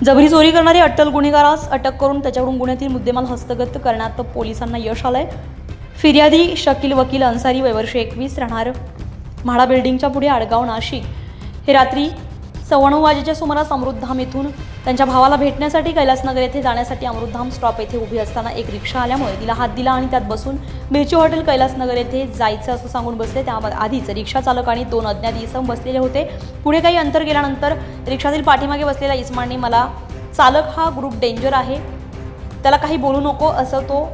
जबरी चोरी करणारे अटल गुन्हेगारास अटक करून त्याच्याकडून गुन्ह्यातील मुद्देमाल हस्तगत करण्यात पोलिसांना यश आलंय. फिर्यादी शकील वकील अन्सारी वयवर्षे एकवीस राहणार म्हाडा बिल्डिंगच्या पुढे आडगाव नाशिक. हे रात्री सव्वा वाजेच्या सुमारास अमृतधाम येथून त्यांच्या भावाला भेटण्यासाठी कैलासनगर येथे जाण्यासाठी अमृतधाम स्टॉप येथे उभी असताना एक रिक्षा आल्यामुळे तिला हात दिला आणि त्यात बसून मिरची हॉटेल कैलासनगर येथे जायचं असं सांगून बसले. त्या आधीच रिक्षा चालक आणि दोन अज्ञात इसम बसलेले होते. पुढे काही अंतर गेल्यानंतर रिक्षातील पाठीमागे बसलेल्या इसमाने मला चालक हा ग्रुप डेंजर आहे. त्याला काही बोलू नको असं तो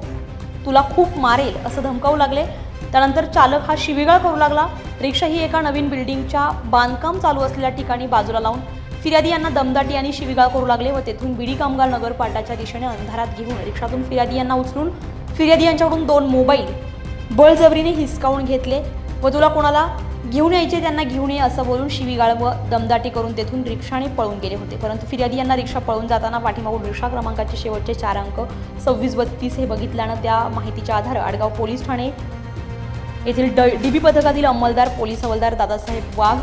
तुला खूप मारेल असं धमकावू लागले. त्यानंतर चालक हा शिवीगाळ करू लागला. रिक्षा ही एका नवीन बिल्डिंगच्या बांधकाम चालू असलेल्या ठिकाणी बाजूला लावून फिर्यादी यांना दमदाटी आणि शिवीगाळ करू लागले व तेथून बिडी कामगार नगरपाटाच्या दिशेने अंधारात घेऊन रिक्षातून फिर्यादी यांना उचलून फिर्यादी यांच्याकडून दोन मोबाईल बळजबरीने हिसकावून घेतले व तुला कोणाला घेऊन यायचे त्यांना घेऊन ये असं बोलून शिवीगाळ व दमदाटी करून तेथून रिक्षाने पळून गेले होते. परंतु फिर्यादी यांना रिक्षा पळून जाताना पाठीमागून रिक्षा क्रमांकाचे शेवटचे चार अंक सव्वीस बत्तीस हे बघितल्यानं त्या माहितीच्या आधारे आडगाव पोलीस ठाणे येथील ड डी बी पथकातील अंमलदार पोलीस हवालदार दादासाहेब वाघ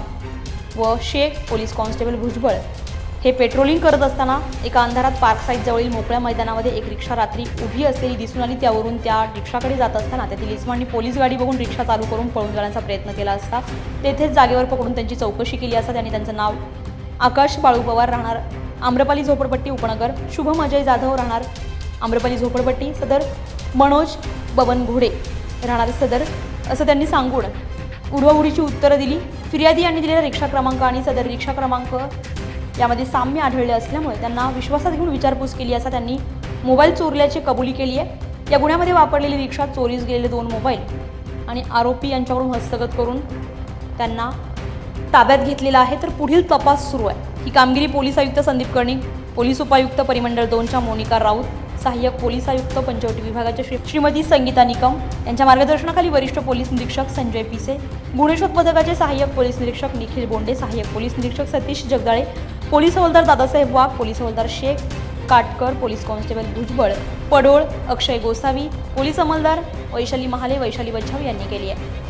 व शेख पोलीस कॉन्स्टेबल भुजबळ हे पेट्रोलिंग करत असताना एका अंधारात पार्क साईडजवळील मोकळ्या मैदानामध्ये एक रिक्षा रात्री उभी असलेली दिसून आली. त्यावरून त्या रिक्षाकडे जात असताना त्यातील इस्मांनी पोलीस गाडी बघून रिक्षा चालू करून पळून जाण्याचा प्रयत्न केला असता तेथेच जागेवर पकडून त्यांची चौकशी केली असता त्यांनी त्यांचं नाव आकाश बाळू पवार राहणार आम्रपाली झोपडपट्टी उपनगर शुभम अजय जाधव राहणार आम्रपाली झोपडपट्टी सदर मनोज बबन घोडे राहणार सदर असं त्यांनी सांगून उडवाउडीची उत्तरं दिली. फिर्यादी यांनी दिलेला रिक्षा क्रमांक आणि सदर रिक्षा क्रमांक यामध्ये साम्य आढळले असल्यामुळे त्यांना विश्वासात घेऊन विचारपूस केली असा त्यांनी मोबाईल चोरल्याची कबुली केली आहे. या गुन्ह्यामध्ये वापरलेली रिक्षा चोरीस गेलेले दोन मोबाईल आणि आरोपी यांच्याकडून हस्तगत करून त्यांना ताब्यात घेतलेला आहे. तर पुढील तपास सुरू आहे. ही कामगिरी पोलीस आयुक्त संदीप कर्णिक पोलीस उपायुक्त परिमंडळ दोनच्या मोनिका राऊत सहाय्यक पोलीस आयुक्त पंचवटी विभागाच्या श्री श्रीमती संगीता निकम यांच्या मार्गदर्शनाखाली वरिष्ठ पोलीस निरीक्षक संजय पिसे गुन्हेशोध पथकाचे सहाय्यक पोलीस निरीक्षक निखिल बोंडे सहाय्यक पोलीस निरीक्षक सतीश जगदाळे पोलीस हवालदार दादासाहेब वाघ पोलीस हवालदार Shaikh Katkar police constable Bhujbal Padol Akshay Gosavi police अंमलदार Vaishali Mahale Vaishali Bachhav यांनी केली आहे.